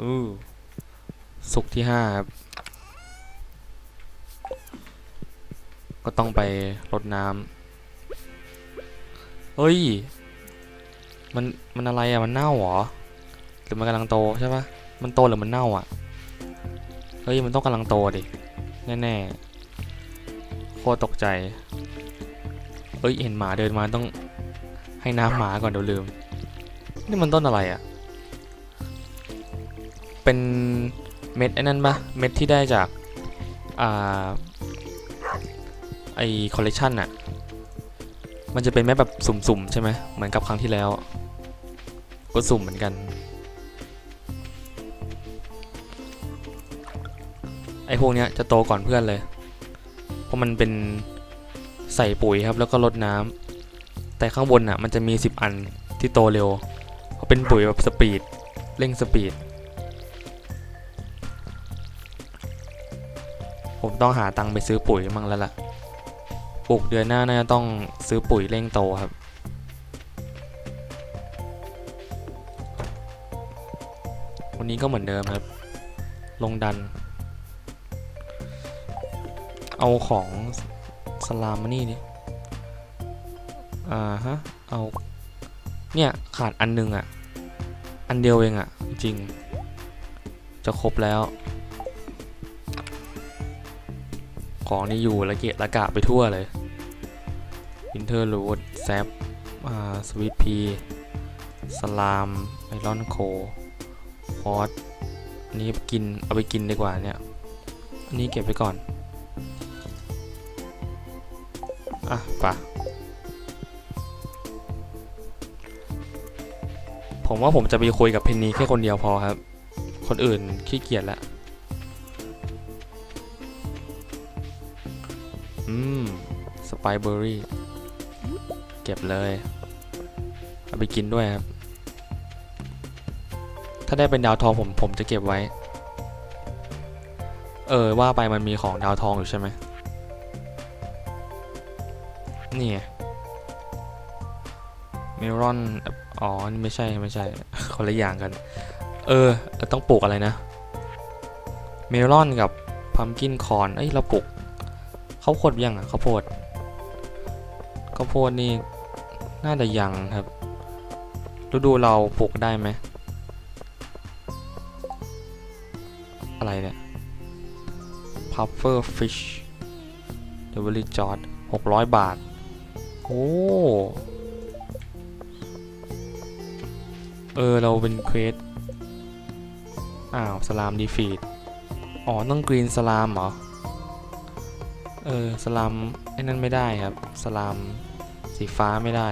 อู้สุกที่ห้าครับ ก็ต้องไปรดน้ำเฮ้ย มัน มันอะไรอะมันเน่าเหรอ หรือมันกำลังโตใช่ปะมันโตหรือมันเน่าอะเฮ้ย มันต้องกำลังโตดิ แน่ๆ โคตรตกใจเอ้ย เห็นหมาเดินมาต้องให้น้ำหมาก่อนเดี๋ยวลืม นี่มันต้นอะไรอะ เป็นเม็ดไอ้นั่นปะเม็ดที่ได้จากอ่าไอคอลเลกชันอะมันจะเป็นเม็ดแบบสุ่มๆ ใช่ไหมเหมือนกับครั้งที่แล้ว ก็สุ่มเหมือนกัน ไอพวกเนี้ยจะโตก่อนเพื่อนเลย เพราะมันเป็นใส่ปุ๋ยครับแล้วก็รดน้ำแต่ข้างบนอะมันจะมี 10 อันที่โตเร็วเพราะเป็นปุ๋ยแบบสปีดเร่งสปีด ต้องหาตังค์ไปซื้อปุ๋ยมั่งแล้วล่ะ ปลูกเดือนหน้าน่าจะต้องซื้อปุ๋ยเร่งโตครับ วันนี้ก็เหมือนเดิมครับ ลงดัน เอาของสลามมานี่ดิอ่าฮะ เอา เนี่ย ขาดอันหนึงอะ่ะ อันเดียวเองอะ่ะ จริง จะครบแล้ว ของนี่อยู่ละเกะละกะไปทั่วเลยอินเทอร์ลูดแซปสวิตพีสลามไอรอนโคฮอตอันนี้กินเอาไปกินดีกว่าเนี่ย อันนี้เก็บไว้ก่อน อะไปะผมว่าผมจะไปคุยกับเพนนีแค่คนเดียวพอครับ คนอื่นขี้เกียจแล้ว ไปเบอร์รี่ เก็บเลย เอาไปกินด้วยครับ ถ้าได้เป็นดาวทองผมผมจะเก็บไว้ เออว่าไปมันมีของดาวทองอยู่ใช่ไหมนี่ไงเมลอน อ๋อ ไม่ใช่ไม่ใช่ คนละอย่างกัน เออ ต้องปลูกอะไรนะเมลอนกับพัมกินคอน เอ้ย เราปลูกข้าวโพดยังอะข้าวโพดาวโพดนี่น่าจะยังครับฤดูเราปลูกได้ไหมอะไรเนี่ย puffer fish delivery charge 600 บาท โอ้ เออ เราเป็นเควส อ้าว สลามดีฟีด อ๋อ ต้องกรีนสลามเหรอ เออ สลาม ไอ้นั่นไม่ได้ครับ สลาม สีฟ้าไม่ได้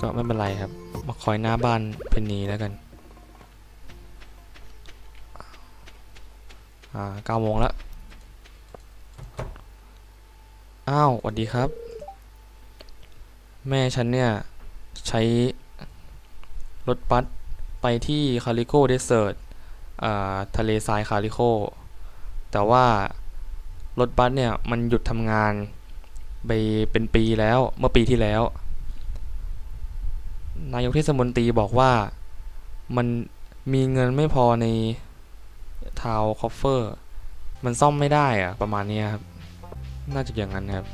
ก็ไม่เป็นไรครับ มาคอยหน้าบ้านเพนนีแล้วกันอ่าเก้าโมงแล้วอ้าวสวัสดีครับ แม่ฉันเนี่ย ใช้รถบัสไปที่คาริโกเดสเซิร์ตอ่าทะเลทรายคาริโกแต่ว่ารถบัสเนี่ย มันหยุดทำงาน ไปเป็นปีแล้วเมื่อปีที่แล้ว นายกเทศมนตรีบอกว่ามันมีเงินไม่พอในทาวคอฟเฟอร์ มันซ่อมไม่ได้อะประมาณนี้ครับ น่าจะอย่างนั้นครับ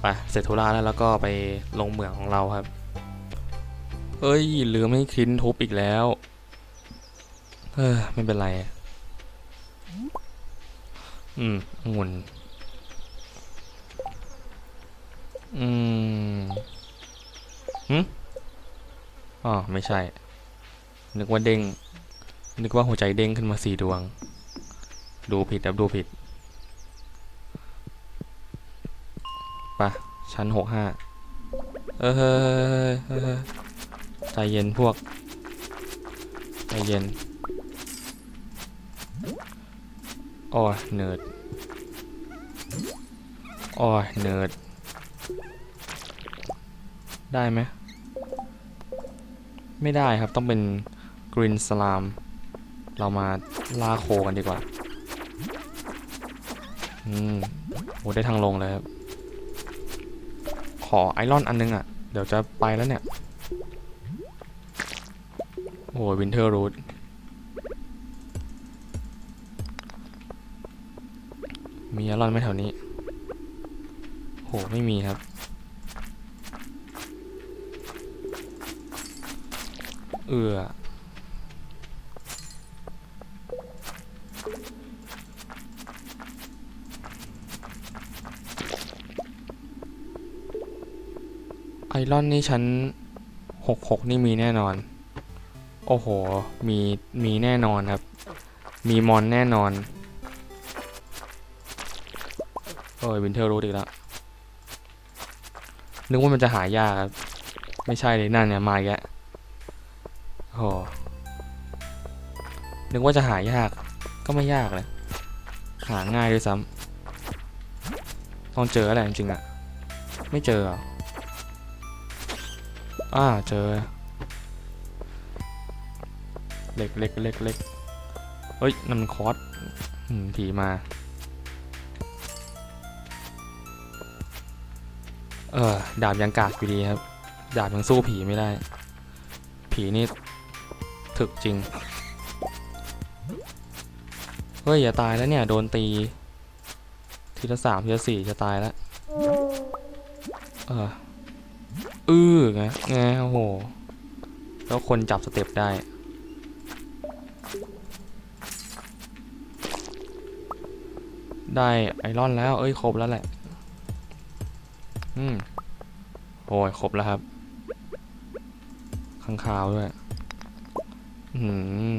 ไปเสร็จธุระแล้วแล้วก็ไปลงเหมืองของเราครับ เอ้ยลืมให้คลินทุบอีกแล้ว เออไม่เป็นไร อืมองุ่น อืมหึอ๋อไม่ใช่ นึกว่าเด้ง นึกว่าหัวใจเด้งขึ้นมาสี่ดวง ดูผิดครับดูผิดปะชั้นหกห้าเออเฮ้ยเฮ้ยเฮ้ยใจเย็นพวก ใจเย็นโอ้ยเนิร์ดโอ้ยเนิร์ด ได้ไหม ไม่ได้ครับต้องเป็นกรีนสลาม เรามาล่าโคกันดีกว่า อืมโหได้ทางลงเลยครับ ขอไอรอนอันนึงอะ เดี๋ยวจะไปแล้วเนี่ย โอ้วินเทอร์รูทมีไอรอนไหมแถวนี้ โห ไม่มีครับ เอือไอรอนนี่ชั้นหกหกนี่มีแน่นอน โอ้โห มี มีแน่นอนครับ มีมอนแน่นอนโอ้ยวินเทอร์รูทอีกแล้ว นึกว่ามันจะหายากครับ ไม่ใช่เลยนั่นเนี่ย มาอีก นึกว่าจะหายาก ก็ไม่ยากเลย หาง่ายด้วยซ้ำต้องเจออะไรจริงๆอะไม่เจอเหรออ่าเจอ เล็กเล็กเล็กเล็กเฮ้ยนั่นมันคอสผีมา เออ ดาบยังกากอยู่ดีครับ ดาบยังสู้ผีไม่ได้ ผีนี่ถึกจริง เฮ้ย อย่าตายแล้วเนี่ย โดนตี ทีละสามทีละสี่จะตายแล้ว เอออือไงไงโอ้โห แล้วคนจับสเต็ปได้ ได้ไอรอนแล้ว เอ้ย ครบแล้วแหละ อืมโอ้ย ครบแล้วครับ ข้างคาวด้วย อืม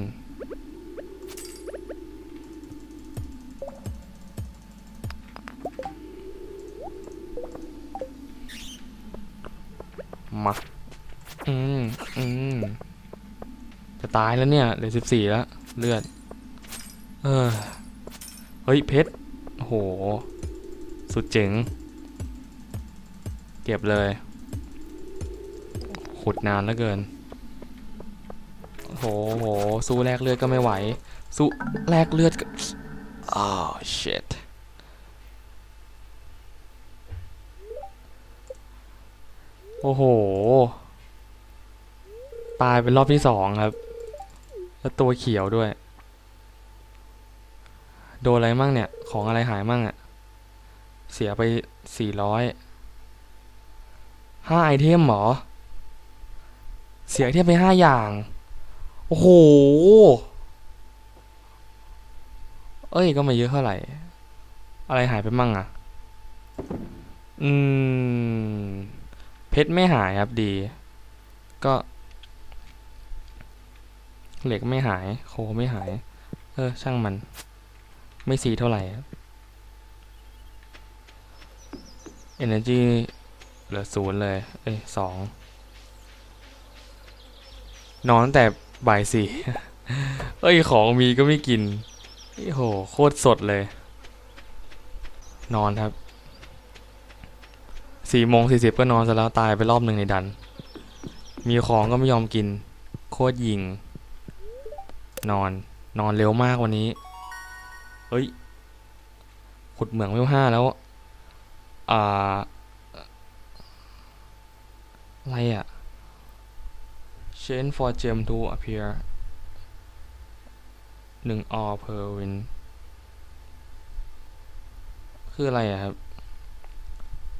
มาอืมอืมจะตายแล้วเนี่ยเหลือสิบสี่แล้ว เลือด เออ เฮ้ย เพชรโห สุดเจ๋ง เก็บเลย ขุดนานเหลือเกิน โหโห สู้แลกเลือดก็ไม่ไหว สู้แลกเลือดก็อ้าว shit โอ้โห ตายเป็นรอบที่สองครับ แล้วตัวเขียวด้วย โดนอะไรมั่งเนี่ย ของอะไรหายมั่งอะเสียไปสี่ร้อยห้าไอเทมหรอ เสียไอเทมไปห้าอย่าง โอ้โห เอ้ยก็ไม่เยอะเท่าไหร่ อะไรหายไปมั่งอะอืม เพชรไม่หายครับดี ก็ เหล็กไม่หาย โคไม่หาย เออ ช่างมัน ไม่สีเท่าไหร่ครับ energy เหลือศูนย์เลย เอ้ยสองนอนตั้งแต่บ่ายสี่เอ้ย ของมีก็ไม่กินโอ้โห โคตรสดเลย นอนครับ สี่โมงสี่สิบก็นอนซะแล้วตายไปรอบหนึ่งในดัน มีของก็ไม่ยอมกิน โคตรยิง นอน นอนเร็วมากวันนี้ เฮ้ย ขุดเหมืองเวลห้าแล้ว อ่า อะไรอะ chain for gem to appear หนึ่ง all per win คืออะไรอะครับ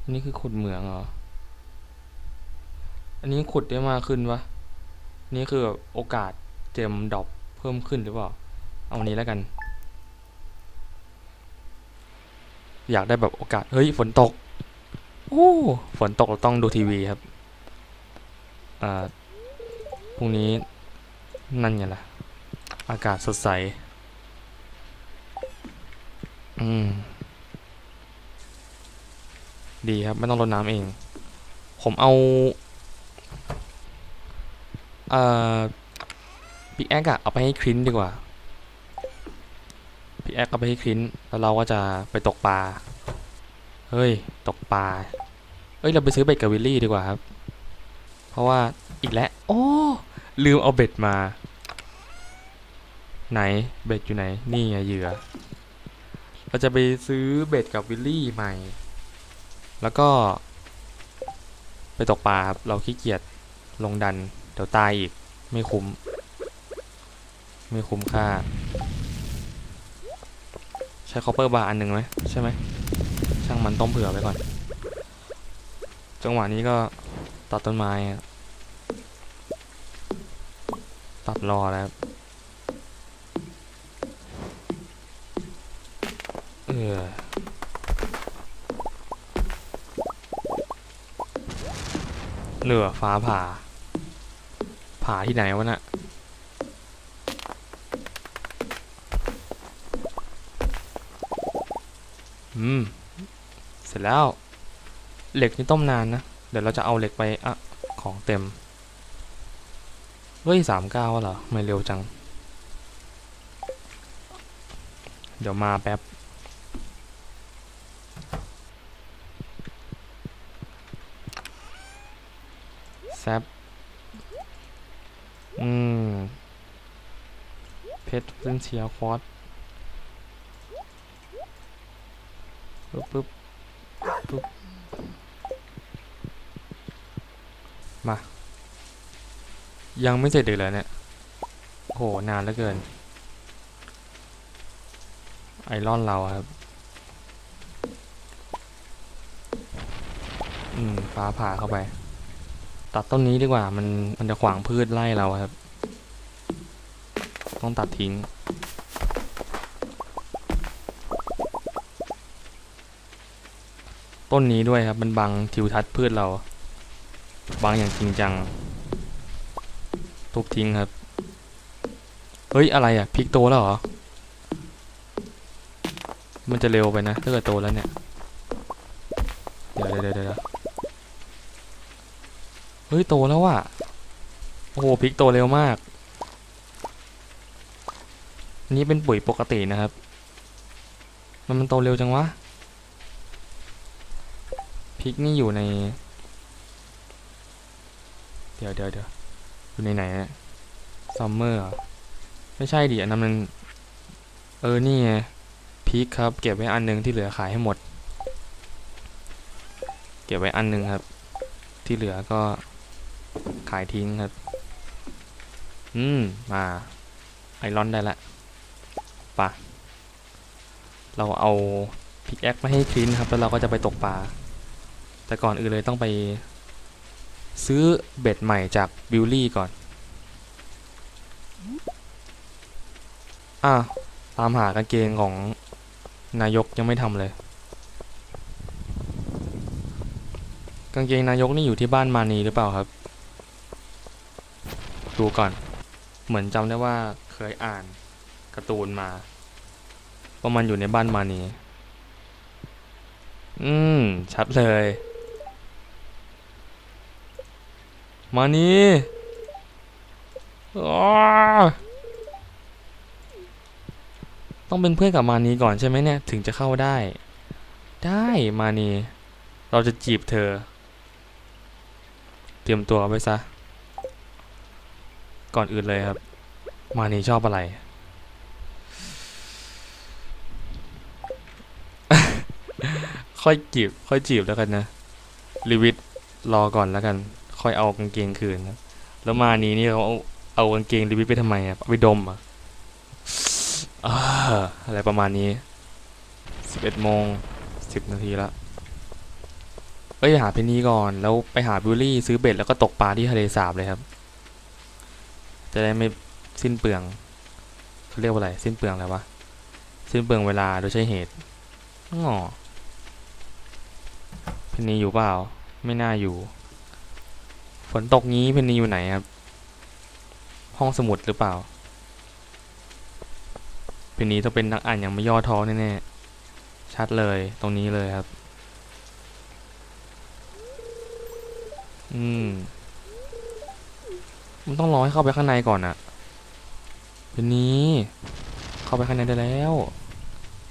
นนี้คือขุดเหมืองเหรอ อันนี้ขุดได้มากขึ้นปะนนี้คือแบบโอกาสเจมดอปเพิ่มขึ้นหรือเปล่า เอาอันนี้แล้วกัน อยากได้แบบโอกาส เฮ้ย ฝนตก โอ้ ฝนตกเราต้องดูทีวีครับ อ่า พรุ่งนี้นั่นไงล่ะ อากาศสดใส อืม ดีครับ ไม่ต้องรดน้ำเอง ผมเอาเอ่อพิกแอคอะเอาไปให้คลินดีกว่าพิกแอคเอาไปให้คลินแล้วเราก็จะไปตกปลาเฮ้ยตกปลาเอ้ยเราไปซื้อเบ็ดกับวิลลี่ดีกว่าครับ เพราะว่าอีกแล้วโอ้ลืมเอาเบ็ดมา ไหนเบ็ดอยู่ไหนนี่ไงเหยื่อเราจะไปซื้อเบ็ดกับวิลลี่ใหม่ แล้วก็ไปตกปลาครับเราขี้เกียจลงดัน เดี๋ยวตายอีกไม่คุ้ม ไม่คุ้มค่า ใช้คอปเปอร์บาร์อันหนึ่งไหมใช่ไหมช่างมันต้มเผื่อไว้ก่อน จังหวะนี้ก็ตัดต้นไม้ตัดรอแล้วเออ เหนือฟ้าผ่า ผ่าที่ไหนวะน่ะอืม เสร็จแล้ว เหล็กนี่ต้มนานนะ เดี๋ยวเราจะเอาเหล็กไปอะของเต็มเฮ้ยสามเก้าเหรอ ไม่เร็วจัง เดี๋ยวมาแป๊บ ซบอืม เพชรเส้นเชียร์คอตปึ๊บปึ๊บปึ๊บมา ยังไม่เสร็จอีกเลยเนี่ยโห นานเหลือเกิน ไอรอนเราครับ อืม ฟ้าผ่าเข้าไป ตัดต้นนี้ดีกว่ามันมันจะขวางพืชไล่เราครับ ต้องตัดทิ้ง ต้นนี้ด้วยครับมันบังทิวทัศน์พืชเรา บังอย่างจริงจังทุบทิ้งครับ เฮ้ย อะไรอะพริกโตแล้วเหรอ มันจะเร็วไปนะถ้าเกิดโตแล้วเนี่ย เดี๋ยวเดี๋ยวเดี๋ยวเดี๋ยวเฮ้ยโตแล้วอะ โอ้โหพริกโตเร็วมากอันนี้เป็นปุ๋ยปกตินะครับ มันมันโตเร็วจังวะ พริกนี่อยู่ใน เดี๋ยวเดี๋ยวเดี๋ยวอยู่ในไหนเนี่ยซัมเมอร์ไม่ใช่ดิอันนั้นมัน เออ นี่ไงพริกครับ เก็บไว้อันหนึงที่เหลือขายให้หมด เก็บไว้อันหนึงครับ ที่เหลือก็ ขายทิ้งครับ อืม มาไอรอนได้ละปะเราเอาพิกแอคมาให้คลินครับ แล้วเราก็จะไปตกปลา แต่ก่อนอื่นเลยต้องไป ซื้อเบ็ดใหม่จากบิลลี่ก่อน อะ ตามหากางเกงของนายกยังไม่ทำเลย กางเกงนายกนี่อยู่ที่บ้านมานีหรือเปล่าครับ ดูก่อน เหมือนจำได้ว่าเคยอ่านการ์ตูนมาว่ามันอยู่ในบ้านมานีอืม ชัดเลย มานี่อ้าต้องเป็นเพื่อนกับมานีก่อนใช่ไหมเนี่ย ถึงจะเข้าได้ ได้มานีเราจะจีบเธอ เตรียมตัวไว้ซะ ก่อนอื่นเลยครับ มานีชอบอะไร ค่อยจีบ ค่อยจีบแล้วกันนะลิวิตรอก่อนแล้วกัน ค่อยเอากางเกงคืนนะแล้วมานีนี่เขาเอากางเกงลิวิตไปทำไมอะไปดมอะอะไรประมาณนี้สิบเอ็ดโมงสิบนาทีละเอ้ยหาเพนนีก่อน แล้วไปหาบิวลี่ซื้อเบ็ดแล้วก็ตกปลาที่ทะเลสาบเลยครับ จะได้ไม่สิ้นเปลืองเขาเรียกว่าอะไร สิ้นเปลืองอะไรวะ สิ้นเปลืองเวลาโดยใช่เหตุอ๋อเพนนีอยู่เปล่า ไม่น่าอยู่ ฝนตกงี้เพนนีอยู่ไหนครับ ห้องสมุดหรือเปล่า เพนนีต้องเป็นนักอ่านอย่างไม่ย่อท้อแน่ๆ ชัดเลย ตรงนี้เลยครับ อืม มันต้องรอให้เข้าไปข้างในก่อนอะเพนนีเข้าไปข้างในได้แล้ว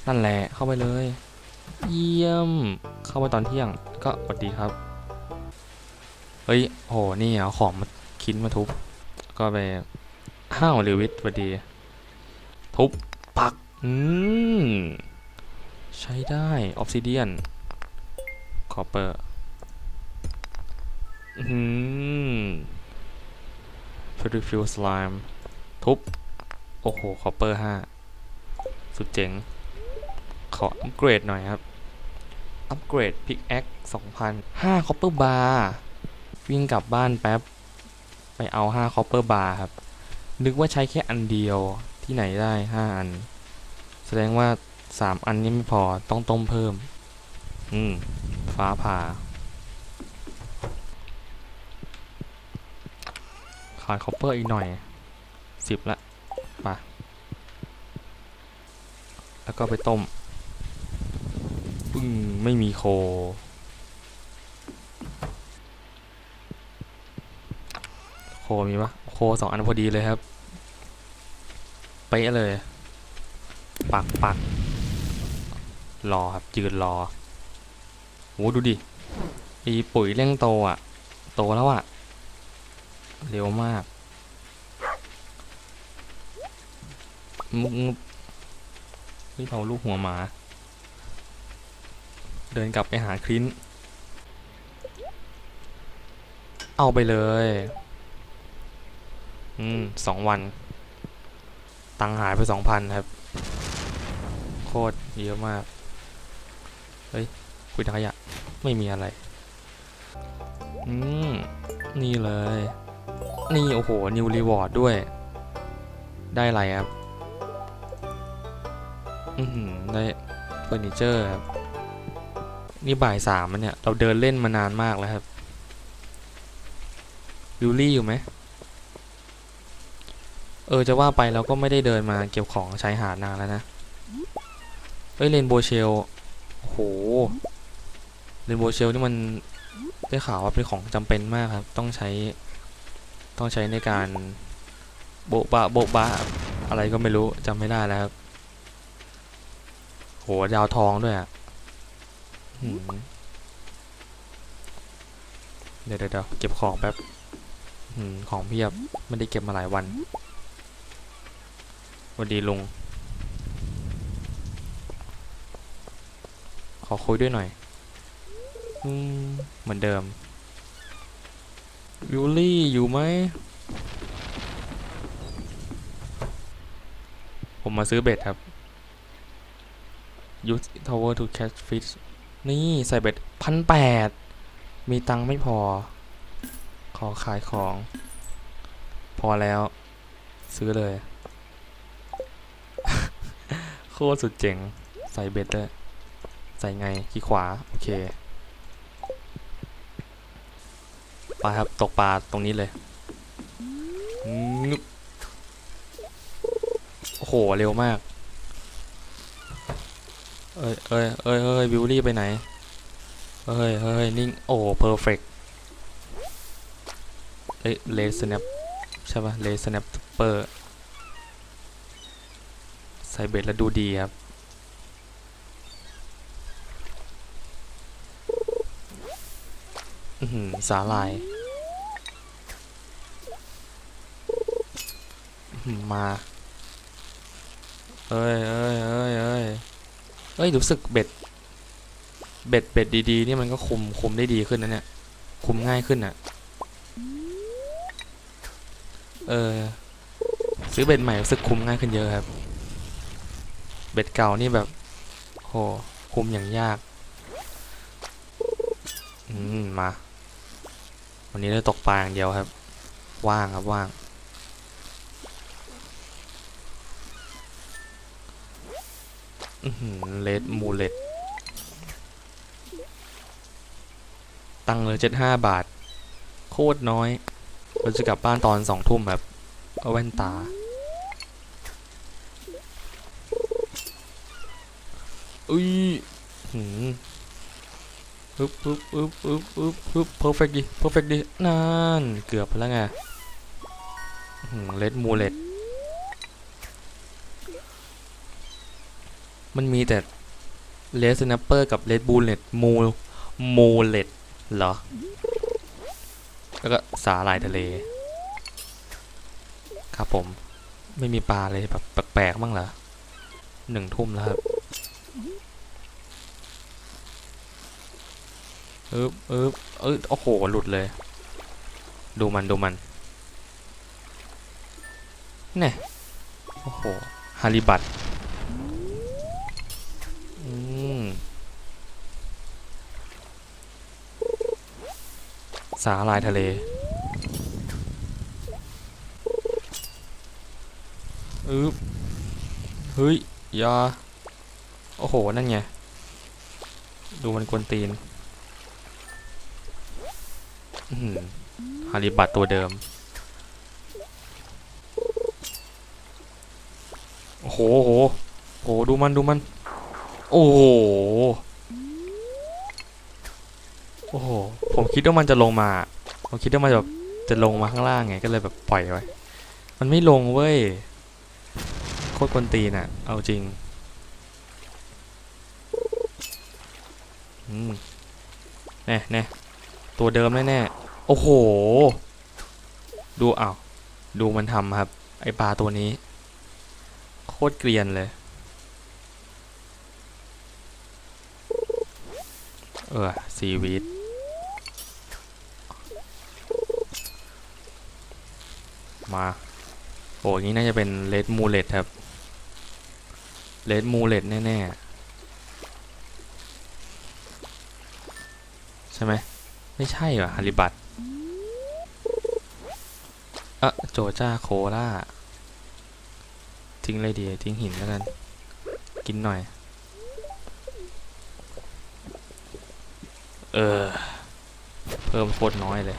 นั่นแหละเข้าไปเลย เยี่ยม เข้าไปตอนเที่ยง ก็สวัสดีครับ เฮ้ยโหนี่เอาของมาคิดมาทุบ ก็ไปห้าวหรือวิทย์พอดี ทุบปัก อืม ใช้ได้ ออฟซิเดียน คอปเปอร์ อืม p r e t t y f uel slime ทุบ โอ้โห คอปเปอร์ห้าสุดเจ๋ง ขออัปเกรดหน่อยครับ อัปเกรดพิกแอคสองพันห้าคอปเปอร์บาร์วิ่งกลับบ้านแป๊บ ไปเอาห้าคอปเปอร์บาร์ครับ นึกว่าใช้แค่อันเดียวที่ไหนได้ห้าอัน แสดงว่าสามอันนี้ไม่พอต้องต้มเพิ่ม อืม ฟ้าผ่า ขาดคอปเปอร์อีกหน่อยสิบละไปแล้วก็ไปต้มปึ้งไม่มีโค โคมีปะโคสองอันพอดีเลยครับเป๊ะเลย ปักปักรอครับยืนรอโหดูดิอีปุ๋ยเร่งโตอะ โตแล้วอะ เร็วมากมุกงุบเฮ้ยเผาลูกหัวหมา เดินกลับไปหาคลินเอาไปเลย อืมสองวัน ตังค์หายไปสองพันครับ โคตรเยอะมาก เฮ้ย คุยทางขยะ ไม่มีอะไร อืม นี่เลย นี่ โอ้โห นิวรีวอร์ดด้วย ได้อะไรครับ อือหือได้เฟอร์นิเจอร์ครับ นี่บ่ายสามแล้วเนี่ย เราเดินเล่นมานานมากแล้วครับวิลลี่อยู่ไหม เออ จะว่าไปเราก็ไม่ได้เดินมาเก็บของชายหาดนานแล้วนะ เอ้ยเรนโบเชลโอ้โหเรนโบเชลนี่มันได้ข่าวว่าเป็นของจำเป็นมากครับ ต้องใช้ ต้องใช้ในการโบะบะโบะบะอะไรก็ไม่รู้จำไม่ได้แล้วครับโหดาวทองด้วยอะหืมเดี๋ยวเดี๋ยวเดี๋ยวเก็บของแป๊บหืมของเพียบไม่ได้เก็บมาหลายวันสวัสดีลุง ขอคุยด้วยหน่อยอืมเหมือนเดิม วิลลี่อยู่ไหม ผมมาซื้อเบ็ดครับ use tower to catch fish นี่ใส่เบ็ดพันแปด มีตังค์ไม่พอ ขอขายของ พอแล้ว ซื้อเลย โคตรสุดเจ๋ง ใส่เบ็ดเลย ใส่ไงขี้ขวา โอเค ไปครับตกปลาตรงนี้เลยโอ้โหเร็วมาก เอ้ยเอ้ยเอ้ยเอ้ยบิวลี่ไปไหนเฮ้ยเฮ้ยนิ่ง โอ้เพอร์เฟกเอ้ยเลสแนปใช่ปะเลสแนปเปอร์ใส่เบ็ดแล้วดูดีครับ อือหือ สาลาย มาเอ้ยเอ้ยเอ้ยเอ้ยเอ้ย รู้สึกเบ็ด เบ็ดเบ็ดดีๆ นี่มันก็คุมคุมได้ดีขึ้นนะเนี่ย คุมง่ายขึ้นอะ เออ ซื้อเบ็ดใหม่รู้สึกคุมง่ายขึ้นเยอะครับ เบ็ดเก่านี่แบบ โห คุมอย่างยาก อืม มา วันนี้เราตกปลาอย่างเดียวครับ ว่างครับว่าง เลดมูเลตตังเลยเจ็ดห้าบาท โคตรน้อยเราจะกลับบ้านตอนสองทุ่มแบบเอาแว่นตา อุ้ยหืม ปึ๊บปึ๊บปึ๊บปึ๊บปึ๊บปึ๊บเพอร์เฟกดิเพอร์เฟกดิ นั่น เกือบแล้วไงเลดมูเลตมันมีแต่เลสแนปเปอร์กับเลดบูเลตมูมูเลตเหรอ แล้วก็สาหร่ายทะเล ครับผม ไม่มีปลาเลยแบบแปลกๆบ้างเหรอหนึ่งทุ่มแล้วครับ เอ๊บเอ๊บเอ้ยโอ้โห หลุดเลย ดูมัน ดูมันเนี่ยโอ้โหฮาริบัตอืมสาลายทะเลอึ๊บเฮ้ยยาโอ้โห นั่นไง ดูมันกวนตีน ฮาริบัตตัวเดิม โอ้โหโอ้โหโหดูมันดูมัน โอ้โห โอ้โห ผมคิดว่ามันจะลงมา ผมคิดว่ามันแบบจะลงมาข้างล่างไง ก็เลยแบบปล่อยไว้ มันไม่ลงเว้ย โคตรกวนตีนอะเอาจริงอืมแน่แน่ตัวเดิมแน่ๆโอ้โห ดูอ้าวดูมันทำครับ ไอปลาตัวนี้ โคตรเกรียนเลย เออซีวีดมาโอ้ยนี่น่าจะเป็นเลดมูเลตครับเลดมูเลตแน่ ๆ ใช่ไหมไม่ใช่หรอฮาริบัต อะโจจ้าโคล่าทิ้งเลยดีทิ้งหินแล้วกัน กินหน่อย เออ เพิ่มโคตรน้อยเลย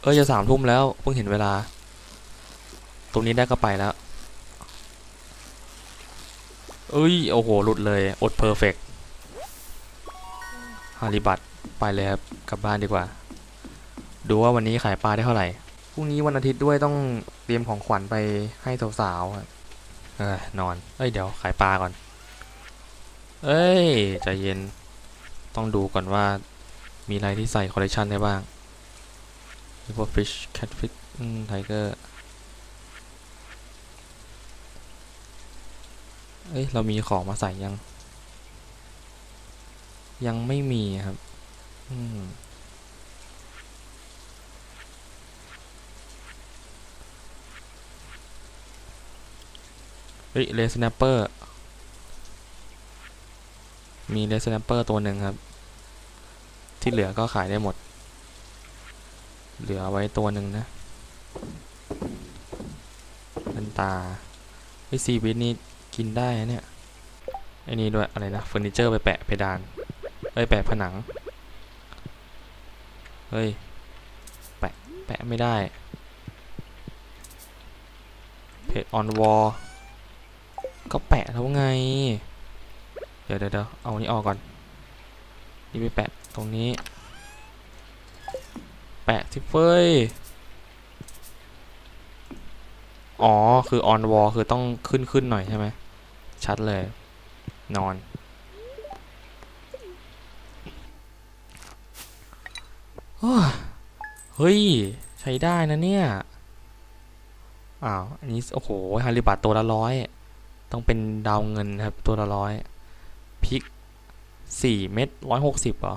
เออจะสามทุ่มแล้ว เพิ่งเห็นเวลา ตรงนี้ได้ก็ไปแล้ว เอ้ย โอ้โห หลุดเลย อดเพอร์เฟกฮาริบัต ไปเลยครับกลับบ้านดีกว่า ดูว่าวันนี้ขายปลาได้เท่าไหร่พรุ่งนี้วันอาทิตย์ด้วยต้องเตรียมของขวัญไปให้สาวๆอะเออนอนเอ้ยเดี๋ยวขายปลาก่อน เอ้ยใจเย็นต้องดูก่อนว่ามีอะไรที่ใส่คอลเลคชันได้บ้างพวก fish catfish อืม tiger เอ้ย เรามีของมาใส่ยัง ยังไม่มีครับ เฮ้ยเลสแนปเปอร์ มีเลสแนปเปอร์ตัวหนึ่งครับ ที่เหลือก็ขายได้หมด เหลือไว้ตัวหนึ่งนะนันตาไอซีวิตนี่กินได้นะเนี่ยไอนี่ด้วยอะไรนะเฟอร์นิเจอร์ไปแปะเพดานเอ้ยแปะผนัง เฮ้ย แปะ แปะไม่ได้เพจออนวอลก็แปะแล้วไงเดี๋ยวเดี๋ยวเดี๋ยวเอานี้ออกก่อน นี่ไปแปะตรงนี้ แปะสิเฟ้ย อ๋อ คือ on wall คือต้องขึ้นขึ้นหน่อยใช่ไหม ชัดเลย นอน โอ้ย เฮ้ย ใช้ได้นะเนี่ย อ้าว อันนี้โอ้โหฮาริบัตตัวละร้อย ต้องเป็นดาวเงินครับตัวละร้อยพริกสี่เม็ดร้อยหกสิบเหรอ